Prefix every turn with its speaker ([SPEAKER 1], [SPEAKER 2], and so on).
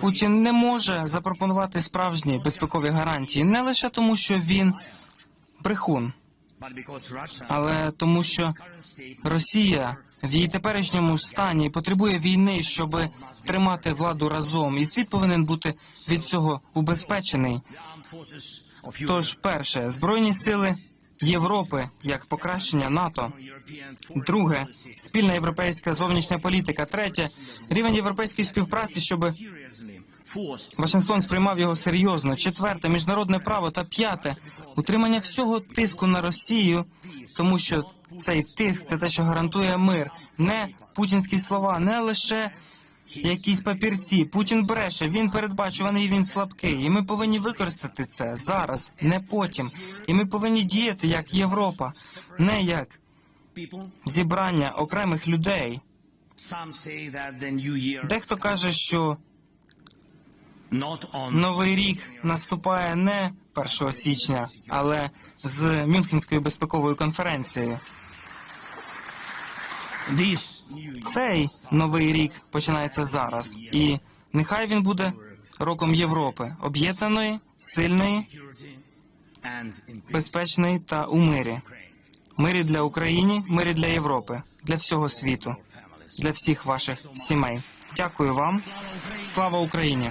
[SPEAKER 1] Путін не може запропонувати справжні безпекові гарантії не лише тому, що він брехун, але тому, що Росія в її теперішньому стані потребує війни, щоб тримати владу разом, і світ повинен бути від цього убезпечений. Тож, перше, збройні сили Європи як покращення НАТО. Друге, спільна європейська зовнішня політика. Третє, рівень європейської співпраці, щоб Вашингтон сприймав його серйозно. Четверте, міжнародне право. Та п'яте, утримання всього тиску на Росію, тому що цей тиск це те, що гарантує мир. Не путінські слова, не лише якісь папірці. Путін бреше, він передбачуваний, він слабкий. І ми повинні використати це зараз, не потім. І ми повинні діяти як Європа, не як зібрання окремих людей. Дехто каже, що Новий рік наступає не 1 січня, але з Мюнхенською безпековою конференцією. Цей новий рік починається зараз, і нехай він буде роком Європи, об'єднаної, сильної, безпечної та у мирі. Мирі для України, мирі для Європи, для всього світу, для всіх ваших сімей. Дякую вам. Слава Україні!